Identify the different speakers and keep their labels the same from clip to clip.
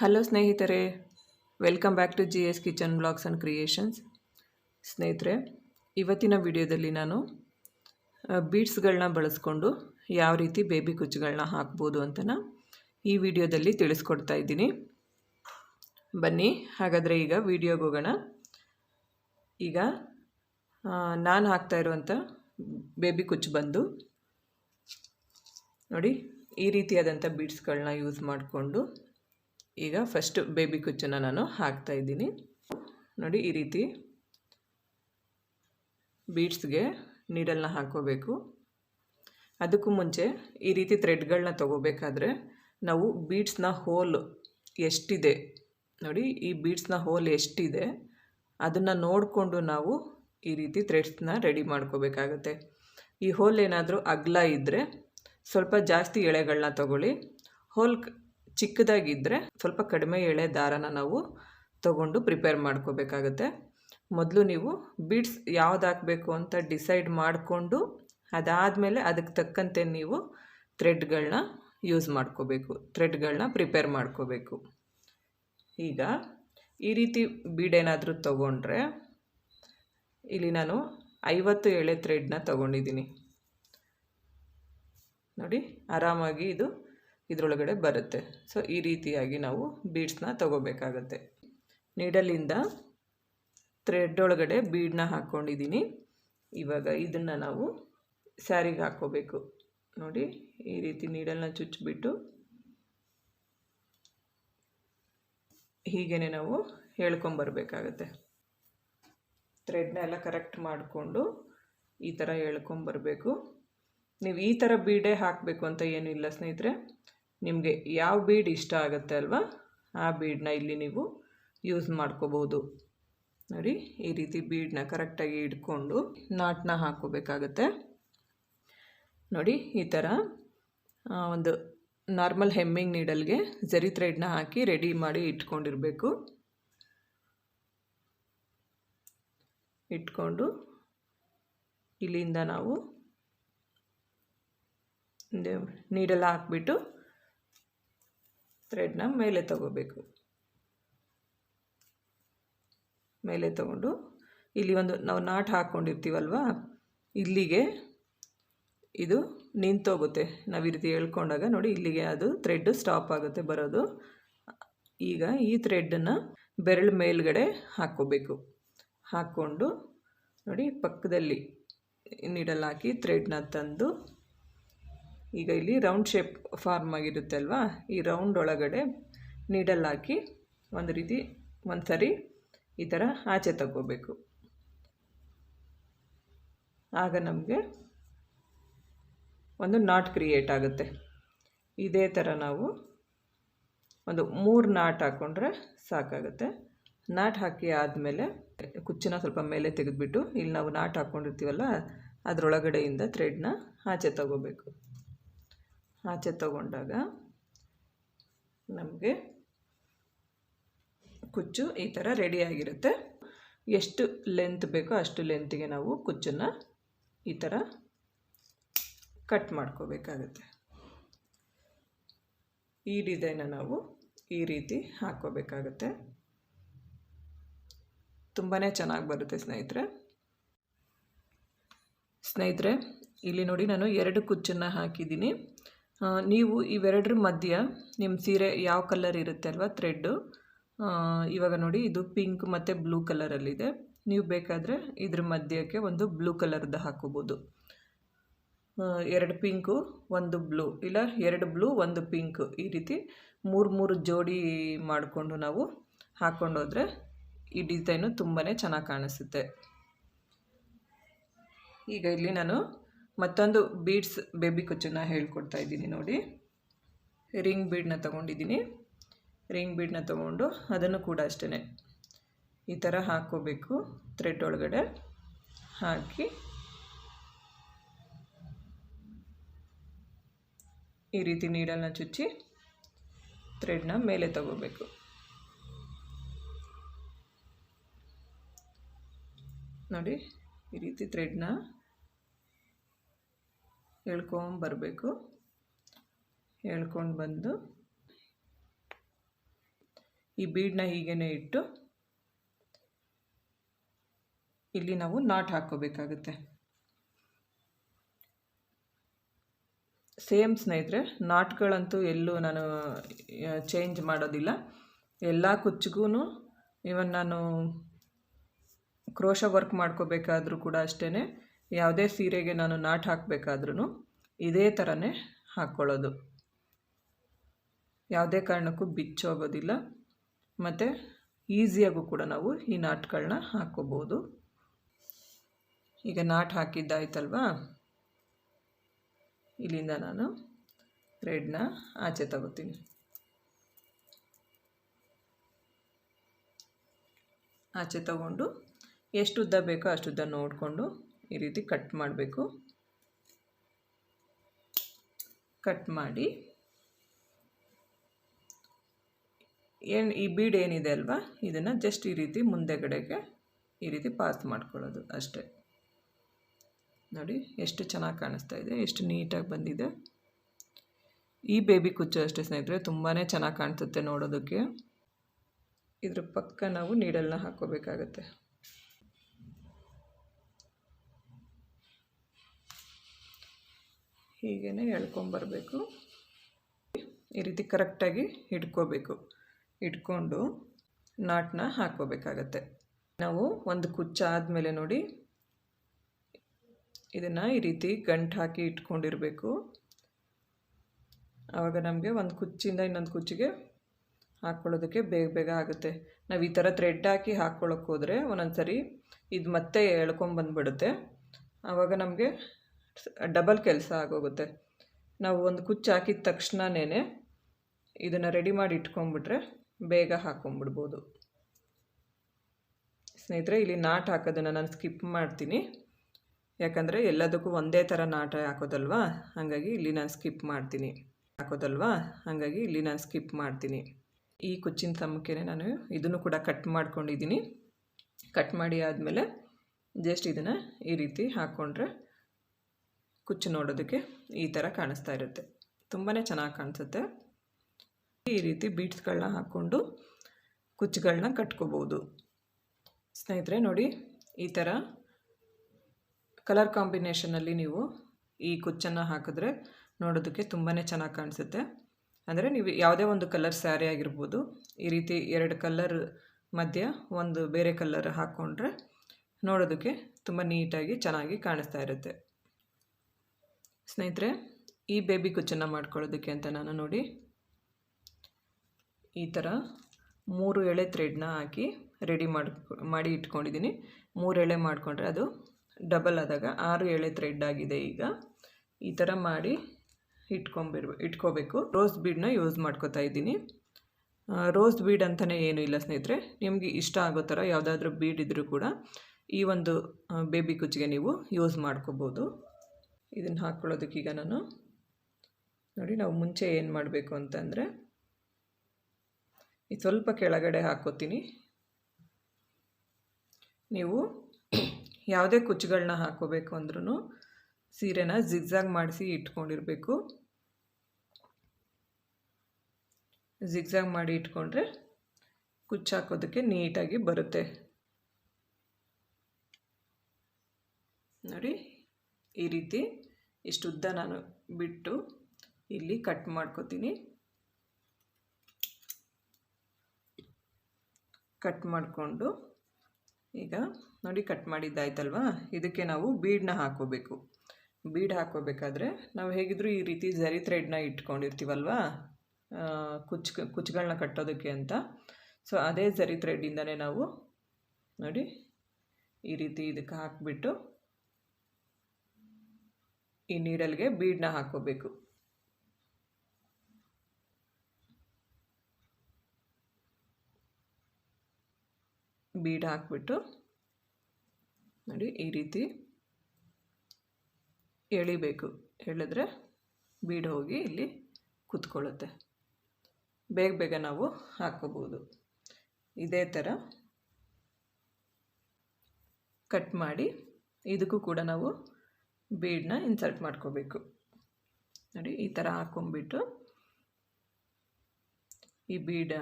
Speaker 1: Hello ಸ್ನೇಹಿತರೆ, welcome back to G S kitchen blogs and creations. ಸ್ನೇಹಿತರೆ, ಇವತ್ತಿನ ವಿಡಿಯೋದಲ್ಲಿ ನಾನು ಬೀಡ್ಸ್ಗಳನ್ನ ಬಳಸ್ಕೊಂಡು ಯಾವ ರೀತಿ ಬೇಬಿ ಕುಚ್ಚುಗಳನ್ನ ಹಾಕ್ಬೋದು ಅಂತನ ಈ ವಿಡಿಯೋದಲ್ಲಿ ತಿಳಿಸ್ಕೊಡ್ತಾ ಇದ್ದೀನಿ. ಬನ್ನಿ, ಹಾಗಾದರೆ ಈಗ ವಿಡಿಯೋಗೆ ಹೋಗೋಣ. ಈಗ ನಾನು ಹಾಕ್ತಾ ಇರುವಂಥ ಬೇಬಿ ಕುಚ್ಚು ಬಂದು, ನೋಡಿ, ಈ ರೀತಿಯಾದಂಥ ಬೀಡ್ಸ್ಗಳನ್ನ ಯೂಸ್ ಮಾಡಿಕೊಂಡು ಈಗ ಫಸ್ಟ್ ಬೇಬಿ ಕುಚ್ಚನ್ನು ನಾನು ಹಾಕ್ತಾಯಿದ್ದೀನಿ ನೋಡಿ ಈ ರೀತಿ ಬೀಡ್ಸ್ಗೆ ನೀಡಲ್ನ ಹಾಕೋಬೇಕು ಅದಕ್ಕೂ ಮುಂಚೆ ಈ ರೀತಿ ಥ್ರೆಡ್ಗಳನ್ನ ತೊಗೋಬೇಕಾದ್ರೆ ನಾವು ಬೀಡ್ಸ್ನ ಹೋಲ್ ಎಷ್ಟಿದೆ, ನೋಡಿ ಈ ಬೀಡ್ಸ್ನ ಹೋಲ್ ಎಷ್ಟಿದೆ, ಅದನ್ನು ನೋಡಿಕೊಂಡು ನಾವು ಈ ರೀತಿ ಥ್ರೆಡ್ಸ್ನ ರೆಡಿ ಮಾಡ್ಕೋಬೇಕಾಗತ್ತೆ. ಈ ಹೋಲ್ ಏನಾದರೂ ಅಗಲ ಇದ್ದರೆ ಸ್ವಲ್ಪ ಜಾಸ್ತಿ ಎಳೆಗಳನ್ನ ತಗೊಳ್ಳಿ. ಹೋಲ್ ಚಿಕ್ಕದಾಗಿದ್ದರೆ ಸ್ವಲ್ಪ ಕಡಿಮೆ ಎಳೆ ದಾರನ ನಾವು ತಗೊಂಡು ಪ್ರಿಪೇರ್ ಮಾಡ್ಕೋಬೇಕಾಗತ್ತೆ. ಮೊದಲು ನೀವು ಬೀಡ್ಸ್ ಯಾವ್ದು ಹಾಕಬೇಕು ಅಂತ ಡಿಸೈಡ್ ಮಾಡಿಕೊಂಡು ಅದಾದಮೇಲೆ ಅದಕ್ಕೆ ತಕ್ಕಂತೆ ನೀವು ಥ್ರೆಡ್ಗಳನ್ನ ಯೂಸ್ ಮಾಡ್ಕೋಬೇಕು. ಥ್ರೆಡ್ಗಳನ್ನ ಪ್ರಿಪೇರ್ ಮಾಡ್ಕೋಬೇಕು. ಈಗ ಈ ರೀತಿ ಬೀಡೇನಾದರೂ ತೊಗೊಂಡ್ರೆ ಇಲ್ಲಿ ನಾನು ಐವತ್ತು ಎಳೆ ಥ್ರೆಡ್ನ ತೊಗೊಂಡಿದ್ದೀನಿ. ನೋಡಿ, ಆರಾಮಾಗಿ ಇದು ಇದರೊಳಗಡೆ ಬರುತ್ತೆ. ಸೊ ಈ ರೀತಿಯಾಗಿ ನಾವು ಬೀಡ್ಸ್ನ ತಗೋಬೇಕಾಗತ್ತೆ. ನೀಡಲಿಂದ ಥ್ರೆಡ್ ಒಳಗಡೆ ಬೀಡನ್ನ ಹಾಕ್ಕೊಂಡಿದ್ದೀನಿ ಇವಾಗ ಇದನ್ನು ನಾವು ಸ್ಯಾರಿಗೆ ಹಾಕ್ಕೋಬೇಕು. ನೋಡಿ, ಈ ರೀತಿ ನೀಡಲ್ನ ಚುಚ್ಚಿಬಿಟ್ಟು ಹೀಗೇ ನಾವು ಹೇಳ್ಕೊಂಬರ್ಬೇಕಾಗತ್ತೆ. ಥ್ರೆಡ್ನ ಎಲ್ಲ ಕರೆಕ್ಟ್ ಮಾಡಿಕೊಂಡು ಈ ಥರ ಹೇಳ್ಕೊಂಬರ್ಬೇಕು. ನೀವು ಈ ಥರ ಬೀಡೇ ಹಾಕಬೇಕು ಅಂತ ಏನಿಲ್ಲ ಸ್ನೇಹಿತರೆ. ನಿಮಗೆ ಯಾವ ಬೀಡ್ ಇಷ್ಟ ಆಗುತ್ತೆ ಅಲ್ವಾ? ಆ ಬೀಡನ್ನ ಇಲ್ಲಿ ನೀವು ಯೂಸ್ ಮಾಡ್ಕೋಬೋದು. ನೋಡಿ, ಈ ರೀತಿ ಬೀಡನ್ನ ಕರೆಕ್ಟಾಗಿ ಇಟ್ಕೊಂಡು ನಾಟನ್ನ ಹಾಕೋಬೇಕಾಗತ್ತೆ ನೋಡಿ, ಈ ಥರ ಒಂದು ನಾರ್ಮಲ್ ಹೆಮ್ಮಿಂಗ್ ನೀಡಲ್ಗೆ ಜರಿ ಥ್ರೆಡ್ನ ಹಾಕಿ ರೆಡಿ ಮಾಡಿ ಇಟ್ಕೊಂಡಿರಬೇಕು. ಇಟ್ಕೊಂಡು ಇಲ್ಲಿಂದ ನಾವು ನೀಡಲ್ಲ ಹಾಕ್ಬಿಟ್ಟು ಥ್ರೆಡ್ನ ಮೇಲೆ ತಗೋಬೇಕು. ಮೇಲೆ ತಗೊಂಡು ಇಲ್ಲಿ ಒಂದು ನಾವು ನಾಟ್ ಹಾಕ್ಕೊಂಡಿರ್ತೀವಲ್ವ ಇಲ್ಲಿಗೆ ಇದು ನಿಂತೋಗುತ್ತೆ. ನಾವು ಈ ರೀತಿ ಹೇಳ್ಕೊಂಡಾಗ ನೋಡಿ ಇಲ್ಲಿಗೆ ಅದು ಥ್ರೆಡ್ ಸ್ಟಾಪ್ ಆಗುತ್ತೆ ಬರೋದು. ಈಗ ಈ ಥ್ರೆಡ್ಡನ್ನು ಬೆರಳು ಮೇಲ್ಗಡೆ ಹಾಕ್ಕೋಬೇಕು. ಹಾಕ್ಕೊಂಡು ನೋಡಿ ಪಕ್ಕದಲ್ಲಿ ನೀಡಲ್ಲಾಕಿ ಥ್ರೆಡ್ನ ತಂದು ಈಗ ಇಲ್ಲಿ ರೌಂಡ್ ಶೇಪ್ ಫಾರ್ಮ್ ಆಗಿರುತ್ತೆ ಅಲ್ವಾ? ಈ ರೌಂಡ್ ಒಳಗಡೆ ನೀಡಲ್ ಹಾಕಿ ಒಂದು ರೀತಿ ಒಂದು ಸರಿ ಈ ಥರ ಆಚೆ ತಗೋಬೇಕು. ಆಗ ನಮಗೆ ಒಂದು ನಾಟ್ ಕ್ರಿಯೇಟ್ ಆಗುತ್ತೆ. ಇದೇ ಥರ ನಾವು ಒಂದು ಮೂರು ನಾಟ್ ಹಾಕ್ಕೊಂಡ್ರೆ ಸಾಕಾಗುತ್ತೆ. ನಾಟ್ ಹಾಕಿ ಆದಮೇಲೆ ಕುಚ್ಚಿನ ಸ್ವಲ್ಪ ಮೇಲೆ ತೆಗೆದುಬಿಟ್ಟು, ಇಲ್ಲಿ ನಾವು ನಾಟ್ ಹಾಕ್ಕೊಂಡಿರ್ತೀವಲ್ಲ ಅದರೊಳಗಡೆಯಿಂದ ಥ್ರೆಡ್ನ ಆಚೆ ತಗೋಬೇಕು. ಆಚೆ ತಗೊಂಡಾಗ ನಮಗೆ ಕುಚ್ಚು ಈ ಥರ ರೆಡಿಯಾಗಿರುತ್ತೆ ಎಷ್ಟು ಲೆಂತ್ ಬೇಕೋ ಅಷ್ಟು ಲೆಂತಿಗೆ ನಾವು ಕುಚ್ಚನ್ನು ಈ ಥರ ಕಟ್ ಮಾಡ್ಕೋಬೇಕಾಗುತ್ತೆ. ಈ ಡಿಸೈನ ನಾವು ಈ ರೀತಿ ಹಾಕ್ಕೋಬೇಕಾಗುತ್ತೆ. ತುಂಬಾ ಚೆನ್ನಾಗಿ ಬರುತ್ತೆ ಸ್ನೇಹಿತರೆ. ಸ್ನೇಹಿತರೆ, ಇಲ್ಲಿ ನೋಡಿ ನಾನು ಎರಡು ಕುಚ್ಚನ್ನು ಹಾಕಿದ್ದೀನಿ. ನೀವು ಇವೆರಡರ ಮಧ್ಯ ನಿಮ್ಮ ಸೀರೆ ಯಾವ ಕಲರ್ ಇರುತ್ತೆ ಅಲ್ವಾ? ಥ್ರೆಡ್ಡು ಇವಾಗ ನೋಡಿ, ಇದು ಪಿಂಕ್ ಮತ್ತು ಬ್ಲೂ ಕಲರಲ್ಲಿದೆ ನೀವು ಬೇಕಾದರೆ ಇದ್ರ ಮಧ್ಯಕ್ಕೆ ಒಂದು ಬ್ಲೂ ಕಲರ್ದು ಹಾಕೋಬೋದು. ಎರಡು ಪಿಂಕು ಒಂದು ಬ್ಲೂ ಇಲ್ಲ, ಎರಡು ಬ್ಲೂ ಒಂದು ಪಿಂಕ್ ಈ ರೀತಿ ಮೂರು ಮೂರು ಜೋಡಿ ಮಾಡಿಕೊಂಡು ನಾವು ಹಾಕ್ಕೊಂಡೋದ್ರೆ ಈ ಡಿಸೈನು ತುಂಬಾ ಚೆನ್ನಾಗಿ ಕಾಣಿಸುತ್ತೆ. ಈಗ ಇಲ್ಲಿ ನಾನು ಮತ್ತೊಂದು ಬೀಡ್ಸ್ ಬೇಬಿ ಕುಚ್ಚನ್ನ ಹೇಳ್ಕೊಡ್ತಾ ಇದ್ದೀನಿ ನೋಡಿ. ರಿಂಗ್ ಬೀಡನ್ನ ತೊಗೊಂಡಿದ್ದೀನಿ. ರಿಂಗ್ ಬೀಡ್ನ ತೊಗೊಂಡು ಅದನ್ನು ಕೂಡ ಅಷ್ಟೇ ಈ ಥರ ಹಾಕ್ಕೋಬೇಕು ಥ್ರೆಡ್ ಒಳಗಡೆ. ಹಾಕಿ. ಈ ರೀತಿ ನೀಡಲ್ನ ಚುಚ್ಚಿ ಥ್ರೆಡ್ನ ಮೇಲೆ ತಗೋಬೇಕು. ನೋಡಿ, ಈ ರೀತಿ ಥ್ರೆಡ್ನ ಎಳ್ಕೊಂಬರಬೇಕು ಹೇಳ್ಕೊಂಡು ಬಂದು ಈ ಬೀಡನ್ನ ಹೀಗೇ ಇಟ್ಟು ಇಲ್ಲಿ ನಾವು ನಾಟ್ ಹಾಕ್ಕೋಬೇಕಾಗುತ್ತೆ. ಸೇಮ್ ಸ್ನೇಹಿತರೆ, ನಾಟ್ಗಳಂತೂ ಎಲ್ಲೂ ನಾನು ಚೇಂಜ್ ಮಾಡೋದಿಲ್ಲ. ಎಲ್ಲ ಕುಚ್ಚಿಗೂ ಇವನ್ ನಾನು ಕ್ರೋಶ ವರ್ಕ್ ಮಾಡ್ಕೋಬೇಕಾದ್ರೂ ಕೂಡ ಅಷ್ಟೇ ಯಾವುದೇ ಸೀರೆಗೆ ನಾನು ನಾಟ್ ಹಾಕಬೇಕಾದ್ರೂ ಇದೇ ಥರನೇ ಹಾಕ್ಕೊಳ್ಳೋದು. ಯಾವುದೇ ಕಾರಣಕ್ಕೂ ಬಿಚ್ಚೋಗೋದಿಲ್ಲ. ಮತ್ತು ಈಸಿಯಾಗೂ ಕೂಡ ನಾವು ಈ ನಾಟ್ಗಳನ್ನ ಹಾಕ್ಕೋಬೋದು. ಈಗ ನಾಟ್ ಹಾಕಿದ್ದಾಯ್ತಲ್ವಾ? ಇಲ್ಲಿಂದ ನಾನು ಥ್ರೆಡ್ನ ಆಚೆ ತಗೋತೀನಿ. ಆಚೆ ತಗೊಂಡು ಎಷ್ಟು ಉದ್ದ ಬೇಕೋ ಅಷ್ಟು ಉದ್ದ ನೋಡಿಕೊಂಡು ಈ ರೀತಿ ಕಟ್ ಮಾಡಬೇಕು. ಕಟ್ ಮಾಡಿ. ಏನು ಈ ಬೀಡ್ ಏನಿದೆ ಅಲ್ವಾ? ಇದನ್ನು ಜಸ್ಟ್ ಈ ರೀತಿ ಮುಂದೆಗಡೆಗೆ ಈ ರೀತಿ ಪಾಸ್ ಮಾಡ್ಕೊಳ್ಳೋದು ಅಷ್ಟೇ. ನೋಡಿ, ಎಷ್ಟು ಚೆನ್ನಾಗಿ ಕಾಣಿಸ್ತಾ ಇದೆ, ಎಷ್ಟು ನೀಟಾಗಿ ಬಂದಿದೆ. ಈ ಬೇಬಿ ಕುಚ್ಚು ಅಷ್ಟೇ ಸ್ನೇಹಿತರೆ ತುಂಬಾ ಚೆನ್ನಾಗಿ ಕಾಣಿಸುತ್ತೆ ನೋಡೋದಕ್ಕೆ. ಇದ್ರ ಪಕ್ಕ ನಾವು ನೀಡಲ್ನ ಹಾಕ್ಕೋಬೇಕಾಗತ್ತೆ. ಹೀಗೇ ಎಳ್ಕೊಂಬರ್ಬೇಕು. ಈ ರೀತಿ ಕರೆಕ್ಟಾಗಿ ಹಿಡ್ಕೋಬೇಕು. ಇಟ್ಕೊಂಡು ನಾಟನ್ನ ಹಾಕ್ಕೋಬೇಕಾಗತ್ತೆ. ನಾವು ಒಂದು ಕುಚ್ಚ ಆದಮೇಲೆ ನೋಡಿ. ಇದನ್ನು ಈ ರೀತಿ ಗಂಟು ಹಾಕಿ ಇಟ್ಕೊಂಡಿರಬೇಕು. ಆವಾಗ ನಮಗೆ ಒಂದು ಕುಚ್ಚಿಂದ ಇನ್ನೊಂದು ಕುಚ್ಚಿಗೆ ಹಾಕ್ಕೊಳ್ಳೋದಕ್ಕೆ ಬೇಗ ಬೇಗ ಆಗುತ್ತೆ. ನಾವು ಈ ಥರ ಥ್ರೆಡ್ ಹಾಕಿ ಹಾಕ್ಕೊಳ್ಳೋಕೆ ಹೋದರೆ ಒಂದೊಂದು ಸರಿ ಇದು ಮತ್ತೆ ಎಳ್ಕೊಂಬಂದ್ಬಿಡುತ್ತೆ. ಆವಾಗ ನಮಗೆ ಡಬಲ್ ಕೆಲಸ ಆಗೋಗುತ್ತೆ. ನಾವು ಒಂದು ಕುಚ್ಚು ಹಾಕಿದ ತಕ್ಷಣನೇ ಇದನ್ನು ರೆಡಿ ಮಾಡಿ ಇಟ್ಕೊಂಡ್ಬಿಟ್ರೆ ಬೇಗ ಹಾಕ್ಕೊಂಬಿಡ್ಬೋದು ಸ್ನೇಹಿತರೆ, ಇಲ್ಲಿ ನಾಟ್ ಹಾಕೋದನ್ನು ನಾನು ಸ್ಕಿಪ್ ಮಾಡ್ತೀನಿ. ಯಾಕಂದರೆ ಎಲ್ಲದಕ್ಕೂ ಒಂದೇ ಥರ ನಾಟ ಹಾಕೋದಲ್ವಾ? ಹಾಗಾಗಿ ಇಲ್ಲಿ ನಾನು ಸ್ಕಿಪ್ ಮಾಡ್ತೀನಿ. ಹಾಕೋದಲ್ವಾ? ಹಾಗಾಗಿ ಇಲ್ಲಿ ನಾನು ಸ್ಕಿಪ್ ಮಾಡ್ತೀನಿ. ಈ ಕುಚ್ಚಿನ ಸಮಕ್ಕೆ ನಾನು ಇದನ್ನು ಕೂಡ ಕಟ್ ಮಾಡ್ಕೊಂಡಿದ್ದೀನಿ. ಕಟ್ ಮಾಡಿ ಆದಮೇಲೆ ಜಸ್ಟ್ ಇದನ್ನು ಈ ರೀತಿ ಹಾಕ್ಕೊಂಡ್ರೆ ಕುಚ್ಚು ನೋಡೋದಕ್ಕೆ ಈ ಥರ ಕಾಣಿಸ್ತಾ ಇರುತ್ತೆ. ತುಂಬಾ ಚೆನ್ನಾಗಿ ಕಾಣಿಸುತ್ತೆ. ಈ ರೀತಿ ಬೀಟ್ಸ್ಗಳನ್ನ ಹಾಕ್ಕೊಂಡು ಕುಚ್ಚುಗಳನ್ನ ಕಟ್ಕೋಬೋದು. ಸ್ನೇಹಿತರೆ, ನೋಡಿ, ಈ ಥರ ಕಲರ್ ಕಾಂಬಿನೇಷನಲ್ಲಿ ನೀವು ಈ ಕುಚ್ಚನ್ನು ಹಾಕಿದ್ರೆ ನೋಡೋದಕ್ಕೆ ತುಂಬಾ ಚೆನ್ನಾಗಿ ಕಾಣಿಸುತ್ತೆ. ಅಂದರೆ ನೀವು ಯಾವುದೇ ಒಂದು ಕಲರ್ ಸ್ಯಾರಿ ಆಗಿರ್ಬೋದು, ಈ ರೀತಿ ಎರಡು ಕಲ್ಲರ್ ಮಧ್ಯ ಒಂದು ಬೇರೆ ಕಲ್ಲರ್ ಹಾಕ್ಕೊಂಡ್ರೆ ನೋಡೋದಕ್ಕೆ ತುಂಬ ನೀಟಾಗಿ ಚೆನ್ನಾಗಿ ಕಾಣಿಸ್ತಾ ಇರುತ್ತೆ. ಸ್ನೇಹಿತರೆ, ಈ ಬೇಬಿ ಕುಚ್ಚನ್ನು ಮಾಡ್ಕೊಳ್ಳೋದಕ್ಕೆ ಅಂತ ನಾನು ನೋಡಿ. ಈ ಥರ ಮೂರು ಎಳೆ ಥ್ರೆಡ್ನ ಹಾಕಿ ರೆಡಿ ಮಾಡಿ ಮಾಡಿ ಇಟ್ಕೊಂಡಿದ್ದೀನಿ. ಮೂರು ಎಳೆ ಮಾಡಿಕೊಂಡ್ರೆ ಅದು ಡಬಲ್ ಆದಾಗ ಆರು ಎಳೆ ಥ್ರೆಡ್ ಆಗಿದೆ ಈಗ. ಈ ಥರ ಮಾಡಿ ಇಟ್ಕೊಂಬಿರ್ಬ ಇಟ್ಕೋಬೇಕು. ರೋಸ್ ಬೀಡನ್ನ ಯೂಸ್ ಮಾಡ್ಕೋತಾ ಇದ್ದೀನಿ. ರೋಸ್ ಬೀಡ್ ಅಂತಲೇ ಏನೂ ಇಲ್ಲ ಸ್ನೇಹಿತರೆ. ನಿಮಗೆ ಇಷ್ಟ ಆಗೋ ಥರ ಯಾವುದಾದ್ರೂ ಬೀಡ್ ಇದ್ದರೂ ಕೂಡ ಈ ಒಂದು ಬೇಬಿ ಕುಚ್ಚಿಗೆ ನೀವು ಯೂಸ್ ಮಾಡ್ಕೋಬೋದು. ಇದನ್ನು ಹಾಕ್ಕೊಳ್ಳೋದಕ್ಕೀಗ ನಾನು ನೋಡಿ ನಾವು ಮುಂಚೆ ಏನು ಮಾಡಬೇಕು ಅಂತಂದರೆ ಈ ಸ್ವಲ್ಪ ಕೆಳಗಡೆ ಹಾಕೋತೀನಿ. ನೀವು ಯಾವುದೇ ಕುಚ್ಚುಗಳನ್ನ ಹಾಕೋಬೇಕು ಅಂದ್ರೂ ಸೀರೆನ ಜಿಗ್ಝಾಗ್ ಮಾಡಿಸಿ ಇಟ್ಕೊಂಡಿರಬೇಕು. ಜಿಗ್ಝಾಗ್ ಮಾಡಿ ಇಟ್ಕೊಂಡ್ರೆ ಕುಚ್ಚು ಹಾಕೋದಕ್ಕೆ ನೀಟಾಗಿ ಬರುತ್ತೆ. ನೋಡಿ ಈ ರೀತಿ ಇಷ್ಟು ಉದ್ದ ನಾನು ಬಿಟ್ಟು ಇಲ್ಲಿ ಕಟ್ ಮಾಡ್ಕೋತೀನಿ. ಕಟ್ ಮಾಡಿಕೊಂಡು ಈಗ ನೋಡಿ ಕಟ್ ಮಾಡಿದ್ದಾಯ್ತಲ್ವಾ? ಇದಕ್ಕೆ ನಾವು ಬೀಡನ್ನ ಹಾಕೋಬೇಕು ಬೀಡ್ ಹಾಕೋಬೇಕಾದ್ರೆ ನಾವು ಹೇಗಿದ್ರೂ ಈ ರೀತಿ ಝರಿ ಥ್ರೆಡ್ನ ಇಟ್ಕೊಂಡಿರ್ತೀವಲ್ವಾ? ಕುಚ್ ಕುಚ್ಗಳನ್ನ ಕಟ್ಟೋದಕ್ಕೆ ಅಂತ. ಸೊ ಅದೇ ಝರಿ ಥ್ರೆಡ್ಡಿಂದನೇ ನಾವು ನೋಡಿ ಈ ರೀತಿ ಇದಕ್ಕೆ ಹಾಕಿಬಿಟ್ಟು ಈ ನೀಡಲ್ಗೆ ಬೀಡನ್ನ ಹಾಕೋಬೇಕು. ಬೀಡ್ ಹಾಕ್ಬಿಟ್ಟು ನೋಡಿ ಈ ರೀತಿ ಎಳಿಬೇಕು. ಎಳೆದ್ರೆ ಬೀಡ್ ಹೋಗಿ ಇಲ್ಲಿ ಕೂತ್ಕೊಳ್ಳುತ್ತೆ. ಬೇಗ ಬೇಗ ನಾವು ಹಾಕ್ಕೋಬೋದು. ಇದೇ ಥರ ಕಟ್ ಮಾಡಿ ಇದಕ್ಕೂ ಕೂಡ ನಾವು ಬೀಡನ್ನ ಇನ್ಸರ್ಟ್ ಮಾಡ್ಕೋಬೇಕು. ನೋಡಿ, ಈ ಥರ ಹಾಕ್ಕೊಂಬಿಟ್ಟು ಈ ಬೀಡ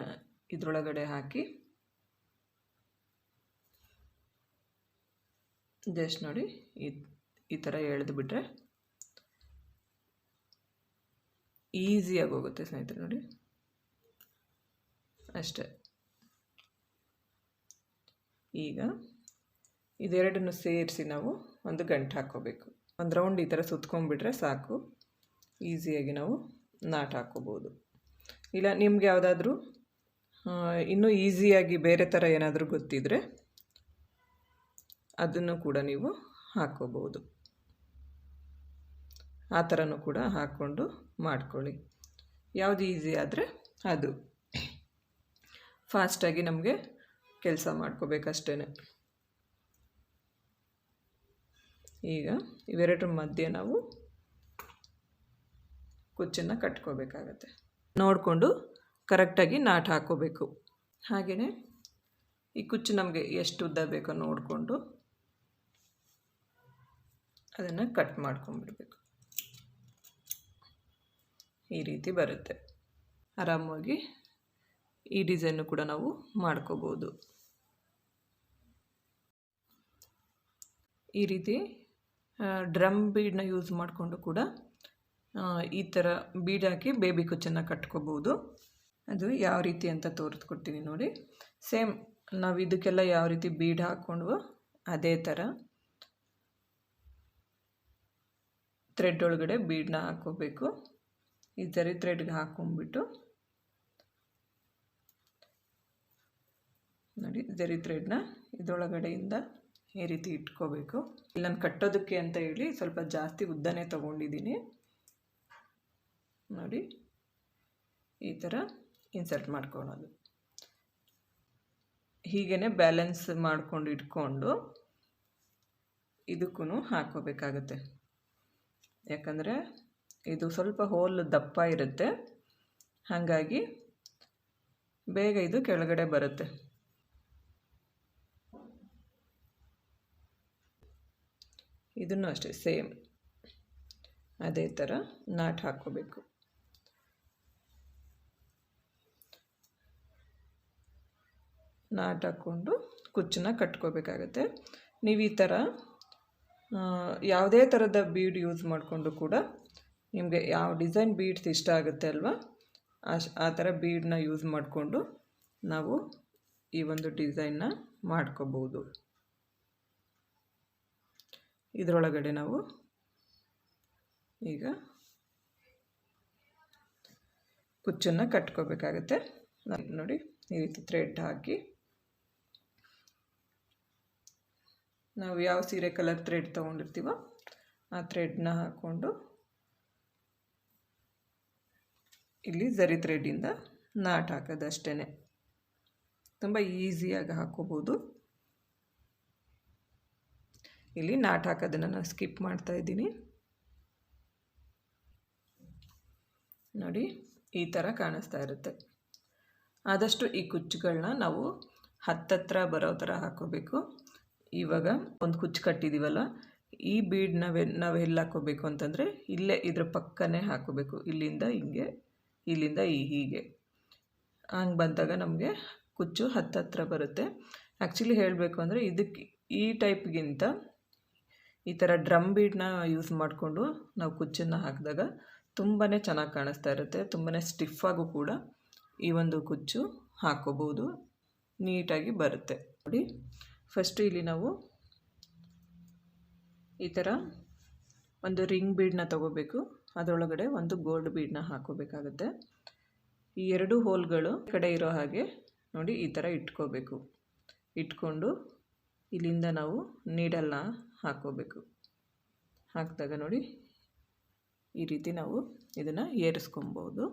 Speaker 1: ಇದರೊಳಗಡೆ ಹಾಕಿ ಜಸ್ಟ್ ನೋಡಿ, ಈ ಈ ಥರ ಎಳೆದು ಬಿಟ್ಟರೆ ಈಸಿಯಾಗಿ ಹೋಗುತ್ತೆ ಸ್ನೇಹಿತರೆ, ನೋಡಿ. ಅಷ್ಟೇ. ಈಗ ಇದೆರಡನ್ನು ಸೇರಿಸಿ ನಾವು ಒಂದು ಗಂಟು ಹಾಕ್ಕೋಬೇಕು. ಒಂದು ರೌಂಡ್ ಈ ಥರ ಸುತ್ಕೊಂಡ್ಬಿಟ್ರೆ ಸಾಕು. ಈಸಿಯಾಗಿ ನಾವು ನಾಟ್ ಹಾಕೋಬೋದು ಇಲ್ಲ, ನಿಮ್ಗೆ ಯಾವುದಾದ್ರೂ ಇನ್ನೂ ಈಸಿಯಾಗಿ ಬೇರೆ ಥರ ಏನಾದರೂ ಗೊತ್ತಿದ್ದರೆ ಅದನ್ನು ಕೂಡ ನೀವು ಹಾಕ್ಕೋಬೋದು. ಆ ಥರನೂ ಕೂಡ ಹಾಕ್ಕೊಂಡು ಮಾಡ್ಕೊಳ್ಳಿ. ಯಾವುದು ಈಸಿ ಆದರೆ ಅದು. ಫಾಸ್ಟಾಗಿ ನಮಗೆ ಕೆಲಸ ಮಾಡ್ಕೋಬೇಕಷ್ಟೇ ಈಗ ಇವೆರಡರ ಮಧ್ಯೆ ನಾವು ಕುಚ್ಚನ್ನು ಕಟ್ಕೋಬೇಕಾಗತ್ತೆ. ನೋಡಿಕೊಂಡು ಕರೆಕ್ಟಾಗಿ ನಾಟ್ ಹಾಕೋಬೇಕು. ಹಾಗೆಯೇ ಈ ಕುಚ್ಚು ನಮಗೆ ಎಷ್ಟು ಉದ್ದ ಬೇಕೋ ನೋಡಿಕೊಂಡು ಅದನ್ನು ಕಟ್ ಮಾಡ್ಕೊಂಬಿಡಬೇಕು ಈ ರೀತಿ ಬರುತ್ತೆ. ಆರಾಮಾಗಿ ಈ ಡಿಸೈನು ಕೂಡ ನಾವು ಮಾಡ್ಕೋಬೋದು. ಈ ರೀತಿ ಡ್ರಮ್ ಬೀಡನ್ನ ಯೂಸ್ ಮಾಡಿಕೊಂಡು ಕೂಡ ಈ ಥರ ಬೀಡ್ ಹಾಕಿ ಬೇಬಿ ಕುಚ್ಚನ್ನು ಕಟ್ಕೋಬೋದು ಅದು ಯಾವ ರೀತಿ ಅಂತ ತೋರಿಸ್ಕೊಡ್ತೀನಿ ನೋಡಿ. ಸೇಮ್ ನಾವು ಇದಕ್ಕೆಲ್ಲ ಯಾವ ರೀತಿ ಬೀಡ್ ಹಾಕ್ಕೊಂಡು ಅದೇ ಥರ ಥ್ರೆಡ್ ಒಳಗಡೆ ಬೀಡನ್ನ ಹಾಕ್ಕೋಬೇಕು. ಈ ಥರ ಥ್ರೆಡ್ಗೆ ಹಾಕ್ಕೊಂಬಿಟ್ಟು ನೋಡಿ ಜರಿ ಥ್ರೆಡ್ನ ಇದರೊಳಗಡೆಯಿಂದ ಈ ರೀತಿ ಇಟ್ಕೋಬೇಕು. ಇಲ್ಲಿ ಕಟ್ಟೋದಕ್ಕೆ ಅಂತ ಹೇಳಿ ಸ್ವಲ್ಪ ಜಾಸ್ತಿ ಉದ್ದನೇ ತೊಗೊಂಡಿದ್ದೀನಿ. ನೋಡಿ, ಈ ಥರ ಇನ್ಸರ್ಟ್ ಮಾಡ್ಕೊಳ್ಳೋದು. ಹೀಗೇ ಬ್ಯಾಲೆನ್ಸ್ ಮಾಡಿಕೊಂಡು ಇಟ್ಕೊಂಡು ಇದಕ್ಕೂ ಹಾಕೋಬೇಕಾಗತ್ತೆ ಯಾಕಂದರೆ ಇದು ಸ್ವಲ್ಪ ಹೋಲ್ ದಪ್ಪ ಇರುತ್ತೆ. ಹಾಗಾಗಿ ಬೇಗ ಇದು ಕೆಳಗಡೆ ಬರುತ್ತೆ. ಇದನ್ನು ಅಷ್ಟೇ, ಸೇಮ್. ಅದೇ ಥರ ನಾಟ್ ಹಾಕ್ಕೋಬೇಕು. ನಾಟ್ ಹಾಕ್ಕೊಂಡು ಕುಚ್ಚನ್ನ ಕಟ್ಕೋಬೇಕಾಗತ್ತೆ. ನೀವು ಈ ಥರ ಯಾವುದೇ ಥರದ ಬೀಡ್ ಯೂಸ್ ಮಾಡಿಕೊಂಡು ಕೂಡ ನಿಮಗೆ ಯಾವ ಡಿಸೈನ್ ಬೀಡ್ಸ್ ಇಷ್ಟ ಆಗುತ್ತೆ ಅಲ್ವಾ, ಅಶ್, ಆ ಥರ ಬೀಡನ್ನ ಯೂಸ್ ಮಾಡಿಕೊಂಡು ನಾವು ಈ ಒಂದು ಡಿಸೈನ್ನ ಮಾಡ್ಕೋಬೋದು. ಇದರೊಳಗಡೆ ನಾವು ಈಗ ಕುಚ್ಚನ್ನು ಕಟ್ಕೋಬೇಕಾಗತ್ತೆ. ನೋಡಿ ಈ ರೀತಿ ಥ್ರೆಡ್ ಹಾಕಿ. ನಾವು ಯಾವ ಸೀರೆ ಕಲರ್ ಥ್ರೆಡ್ ತೊಗೊಂಡಿರ್ತೀವೋ ಆ ಥ್ರೆಡ್ನ ಹಾಕ್ಕೊಂಡು ಇಲ್ಲಿ ಝರಿ ಥ್ರೆಡ್ಡಿಂದ ನಾಟ್ ಹಾಕೋದು ಅಷ್ಟೇ ತುಂಬ ಈಸಿಯಾಗಿ ಹಾಕೋಬೋದು. ಇಲ್ಲಿ ನಾಟ್ ಹಾಕೋದನ್ನು ನಾನು ಸ್ಕಿಪ್ ಮಾಡ್ತಾ ಇದ್ದೀನಿ. ನೋಡಿ, ಈ ಥರ ಕಾಣಿಸ್ತಾ ಇರುತ್ತೆ. ಆದಷ್ಟು ಈ ಕುಚ್ಚುಗಳನ್ನ ನಾವು ಹತ್ತತ್ರ ಬರೋ ಥರ ಹಾಕೋಬೇಕು. ಇವಾಗ ಒಂದು ಕುಚ್ಚು ಕಟ್ಟಿದ್ದೀವಲ್ಲ ಈ ಬೀಡ್ ನಾವೇ ನಾವು ಎಲ್ಲಿ ಹಾಕೋಬೇಕು ಅಂತಂದರೆ ಇಲ್ಲೇ ಇದ್ರ ಪಕ್ಕನೇ ಹಾಕೋಬೇಕು. ಇಲ್ಲಿಂದ ಹಿಂಗೆ, ಇಲ್ಲಿಂದ ಈ ಹೀಗೆ. ಹಂಗೆ ಬಂದಾಗ ನಮಗೆ ಕುಚ್ಚು ಹತ್ತತ್ರ ಬರುತ್ತೆ. ಆ್ಯಕ್ಚುಲಿ ಹೇಳಬೇಕು ಅಂದರೆ ಇದಕ್ಕೆ ಈ ಟೈಪ್ಗಿಂತ ಈ ಥರ ಡ್ರಮ್ ಬೀಡನ್ನ ಯೂಸ್ ಮಾಡಿಕೊಂಡು ನಾವು ಕುಚ್ಚನ್ನು ಹಾಕಿದಾಗ ತುಂಬಾ ಚೆನ್ನಾಗಿ ಕಾಣಿಸ್ತಾ ಇರುತ್ತೆ ತುಂಬಾ ಸ್ಟಿಫಾಗೂ ಕೂಡ ಈ ಒಂದು ಕುಚ್ಚು ಹಾಕೋಬೋದು ನೀಟಾಗಿ ಬರುತ್ತೆ. ನೋಡಿ ಫಸ್ಟು ಇಲ್ಲಿ ನಾವು ಈ ಥರ ಒಂದು ರಿಂಗ್ ಬೀಡನ್ನ ತಗೋಬೇಕು, ಅದರೊಳಗಡೆ ಒಂದು ಗೋಲ್ಡ್ ಬೀಡನ್ನ ಹಾಕೋಬೇಕಾಗುತ್ತೆ ಈ ಎರಡು ಹೋಲ್ಗಳು ಕಡೆ ಇರೋ ಹಾಗೆ ನೋಡಿ ಈ ಥರ ಇಟ್ಕೋಬೇಕು, ಇಟ್ಕೊಂಡು ಇಲ್ಲಿಂದ ನಾವು ನೀಡಲ್ನ ಹಾಕ್ಕೋಬೇಕು. ಹಾಕಿದಾಗ ನೋಡಿ, ಈ ರೀತಿ ನಾವು ಇದನ್ನು ಏರಿಸ್ಕೊಬೋದು.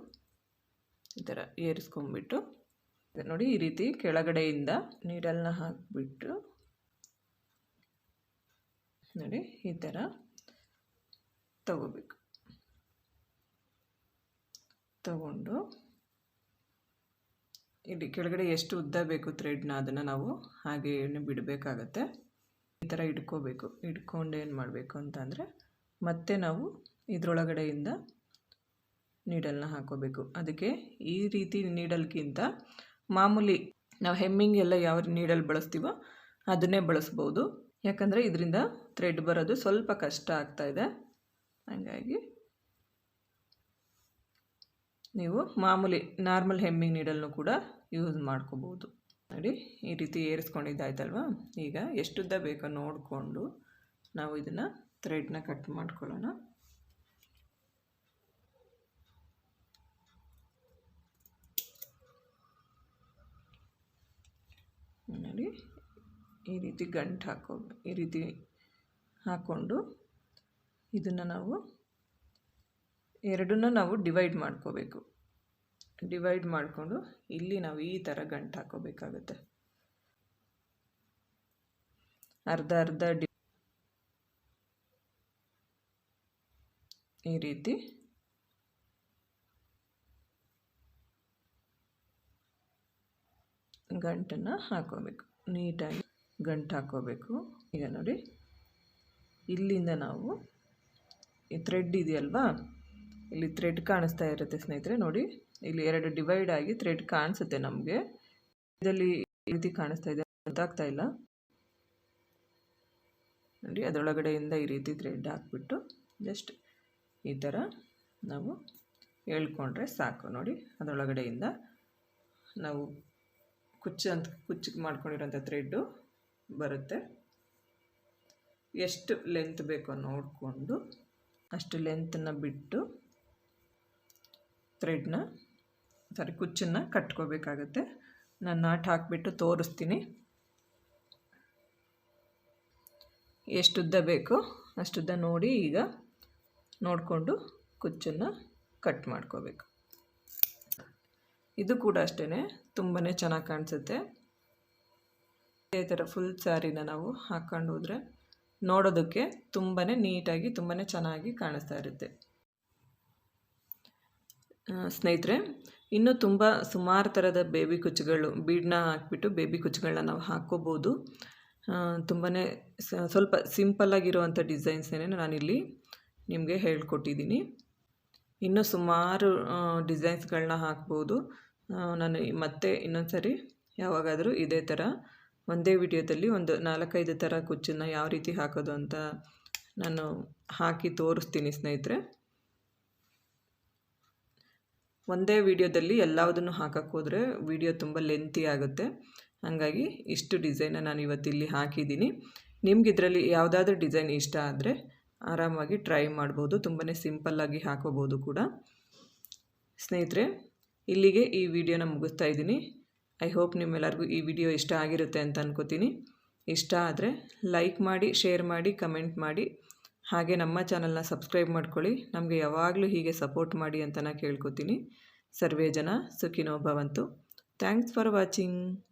Speaker 1: ಈ ಥರ ಏರಿಸ್ಕೊಂಬಿಟ್ಟು ನೋಡಿ ಈ ರೀತಿ ಕೆಳಗಡೆಯಿಂದ ನೀಡಲ್ನ ಹಾಕಿಬಿಟ್ಟು, ನೋಡಿ ಈ ಥರ ತಗೋಬೇಕು. ತಗೊಂಡು ಇಲ್ಲಿ ಕೆಳಗಡೆ ಎಷ್ಟು ಉದ್ದ ಬೇಕು ಥ್ರೆಡ್ನ ಅದನ್ನು ನಾವು ಹಾಗೆ ಬಿಡಬೇಕಾಗತ್ತೆ. ಈ ಥರ ಇಟ್ಕೋಬೇಕು. ಇಟ್ಕೊಂಡು ಏನು ಮಾಡಬೇಕು ಅಂತಂದರೆ ಮತ್ತೆ ನಾವು ಇದರೊಳಗಡೆಯಿಂದ ನೀಡಲ್ನ ಹಾಕೋಬೇಕು. ಅದಕ್ಕೆ ಈ ರೀತಿ ನೀಡಲ್ಗಿಂತ ಮಾಮೂಲಿ ನಾವು ಹೆಮ್ಮಿಂಗ್ ಎಲ್ಲ ಯಾವ ನೀಡಲ್ ಬಳಸ್ತೀವೋ ಅದನ್ನೇ ಬಳಸ್ಬೋದು. ಯಾಕಂದರೆ ಇದರಿಂದ ಥ್ರೆಡ್ ಬರೋದು ಸ್ವಲ್ಪ ಕಷ್ಟ ಆಗ್ತಾಯಿದೆ ಹಾಗಾಗಿ ನೀವು ಮಾಮೂಲಿ ನಾರ್ಮಲ್ ಹೆಮ್ಮಿಂಗ್ ನೀಡಲ್ನು ಕೂಡ ಯೂಸ್ ಮಾಡ್ಕೋಬೋದು. ನೋಡಿ, ಈ ರೀತಿ ಏರಿಸ್ಕೊಂಡಿದ್ದಾಯ್ತಲ್ವ? ಈಗ ಎಷ್ಟುದ್ದ ಬೇಕೋ ನೋಡಿಕೊಂಡು ನಾವು ಇದನ್ನು ಥ್ರೆಡ್ನ ಕಟ್ ಮಾಡ್ಕೊಳ್ಳೋಣ. ನೋಡಿ, ಈ ರೀತಿ ಗಂಟು ಹಾಕೋ, ಈ ರೀತಿ ಹಾಕ್ಕೊಂಡು ಇದನ್ನು ನಾವು ಎರಡನ್ನ ನಾವು ಡಿವೈಡ್ ಮಾಡ್ಕೋಬೇಕು. ಡಿವೈಡ್ ಮಾಡಿಕೊಂಡು ಇಲ್ಲಿ ನಾವು ಈ ಥರ ಗಂಟು ಹಾಕೋಬೇಕಾಗುತ್ತೆ. ಅರ್ಧ ಅರ್ಧ ಡಿ ಈ ರೀತಿ. ಗಂಟನ್ನು ಹಾಕೋಬೇಕು. ನೀಟಾಗಿ ಗಂಟು ಹಾಕೋಬೇಕು. ಈಗ ನೋಡಿ, ಇಲ್ಲಿಂದ ನಾವು ಈ ಥ್ರೆಡ್ ಇದೆಯಲ್ವಾ? ಇಲ್ಲಿ ಥ್ರೆಡ್ ಕಾಣಿಸ್ತಾ ಇರುತ್ತೆ ಸ್ನೇಹಿತರೆ, ನೋಡಿ. ಇಲ್ಲಿ ಎರಡು ಡಿವೈಡ್ ಆಗಿ ಥ್ರೆಡ್ ಕಾಣಿಸುತ್ತೆ ನಮಗೆ. ಇದರಲ್ಲಿ ಈ ರೀತಿ ಕಾಣಿಸ್ತಾ ಇದೆ, ಗೊತ್ತಾಗ್ತಾ ಇಲ್ಲ. ನೋಡಿ, ಅದರೊಳಗಡೆಯಿಂದ ಈ ರೀತಿ ಥ್ರೆಡ್ ಹಾಕ್ಬಿಟ್ಟು ಜಸ್ಟ್ ಈ ಥರ ನಾವು ಹೇಳ್ಕೊಂಡ್ರೆ ಸಾಕು. ನೋಡಿ, ಅದರೊಳಗಡೆಯಿಂದ ನಾವು ಕುಚ್ಚು ಅಂತ ಕುಚ್ಚಿಗೆ ಮಾಡ್ಕೊಂಡಿರೋಂಥ ಥ್ರೆಡ್ಡು ಬರುತ್ತೆ. ಎಷ್ಟು ಲೆಂತ್ ಬೇಕೋ ನೋಡಿಕೊಂಡು, ಅಷ್ಟು ಲೆಂತನ್ನು ಬಿಟ್ಟು ಥ್ರೆಡ್ನ ಸಾರಿ ಕುಚ್ಚನ್ನು ಕಟ್ಕೋಬೇಕಾಗತ್ತೆ. ನಾನು ನಾಟ್ ಹಾಕಿಬಿಟ್ಟು ತೋರಿಸ್ತೀನಿ. ಎಷ್ಟುದ್ದ ಬೇಕೋ ಅಷ್ಟುದ್ದ ನೋಡಿ ಈಗ ನೋಡಿಕೊಂಡು ಕುಚ್ಚನ್ನು ಕಟ್ ಮಾಡ್ಕೋಬೇಕು. ಇದು ಕೂಡ ಅಷ್ಟೇ ತುಂಬಾ ಚೆನ್ನಾಗಿ ಕಾಣಿಸುತ್ತೆ. ಇದೇ ಥರ ಫುಲ್ ಸ್ಯಾರಿನ ನಾವು ಹಾಕ್ಕೊಂಡು ಹೋದರೆ ನೋಡೋದಕ್ಕೆ ತುಂಬಾ ನೀಟಾಗಿ ತುಂಬಾ ಚೆನ್ನಾಗಿ ಕಾಣಿಸ್ತಾ ಇರುತ್ತೆ. ಸ್ನೇಹಿತರೆ, ಇನ್ನೂ ತುಂಬ ಸುಮಾರು ಥರದ ಬೇಬಿ ಕುಚ್ಚುಗಳು, ಬೀಡ್ನ ಹಾಕ್ಬಿಟ್ಟು ಬೇಬಿ ಕುಚ್ಚುಗಳನ್ನ ನಾವು ಹಾಕ್ಕೋಬೋದು. ತುಂಬಾ ಸ್ವಲ್ಪ ಸಿಂಪಲ್ಲಾಗಿರುವಂಥ ಡಿಸೈನ್ಸ್ನೇ ನಾನಿಲ್ಲಿ ನಿಮಗೆ ಹೇಳ್ಕೊಟ್ಟಿದ್ದೀನಿ ಇನ್ನೂ ಸುಮಾರು ಡಿಸೈನ್ಸ್ಗಳನ್ನ ಹಾಕ್ಬೋದು. ನಾನು ಮತ್ತೆ ಇನ್ನೊಂದು ಸರಿ ಯಾವಾಗಾದರೂ ಇದೇ ಥರ ಒಂದೇ ವಿಡಿಯೋದಲ್ಲಿ ಒಂದು ನಾಲ್ಕೈದು ಥರ ಕುಚ್ಚನ್ನು ಯಾವ ರೀತಿ ಹಾಕೋದು ಅಂತ ನಾನು ಹಾಕಿ ತೋರಿಸ್ತೀನಿ ಸ್ನೇಹಿತರೆ. ಒಂದೇ ವಿಡಿಯೋದಲ್ಲಿ ಎಲ್ಲದನ್ನು ಹಾಕೋಕ್ಕೋದ್ರೆ ವಿಡಿಯೋ ತುಂಬ ಲೆಂತಿ ಆಗುತ್ತೆ. ಹಾಗಾಗಿ ಇಷ್ಟು ಡಿಸೈನ ನಾನು ಇವತ್ತಿಲ್ಲಿ ಹಾಕಿದ್ದೀನಿ. ನಿಮ್ಗೆ ಇದರಲ್ಲಿ ಯಾವುದಾದ್ರೂ ಡಿಸೈನ್ ಇಷ್ಟ ಆದರೆ ಆರಾಮಾಗಿ ಟ್ರೈ ಮಾಡ್ಬೋದು. ತುಂಬಾ ಸಿಂಪಲ್ಲಾಗಿ ಹಾಕೋಬೋದು ಕೂಡ. ಸ್ನೇಹಿತರೆ, ಇಲ್ಲಿಗೆ ಈ ವಿಡಿಯೋನ ಮುಗಿಸ್ತಾ ಇದ್ದೀನಿ. ಐ ಹೋಪ್ ನಿಮ್ಮೆಲ್ಲರಿಗೂ ಈ ವಿಡಿಯೋ ಇಷ್ಟ ಆಗಿರುತ್ತೆ ಅಂತ ಅನ್ಕೋತೀನಿ. ಇಷ್ಟ ಆದರೆ ಲೈಕ್ ಮಾಡಿ ಶೇರ್ ಮಾಡಿ ಕಮೆಂಟ್ ಮಾಡಿ. ಹಾಗೆ ನಮ್ಮ ಚಾನಲ್ನ ಸಬ್ಸ್ಕ್ರೈಬ್ ಮಾಡ್ಕೊಳ್ಳಿ. ನಮಗೆ ಯಾವಾಗಲೂ ಹೀಗೆ ಸಪೋರ್ಟ್ ಮಾಡಿ ಅಂತ ಕೇಳ್ಕೊತೀನಿ. ಸರ್ವೇ ಜನ ಸುಖಿನೋ ಭವಂತು. Thanks for watching.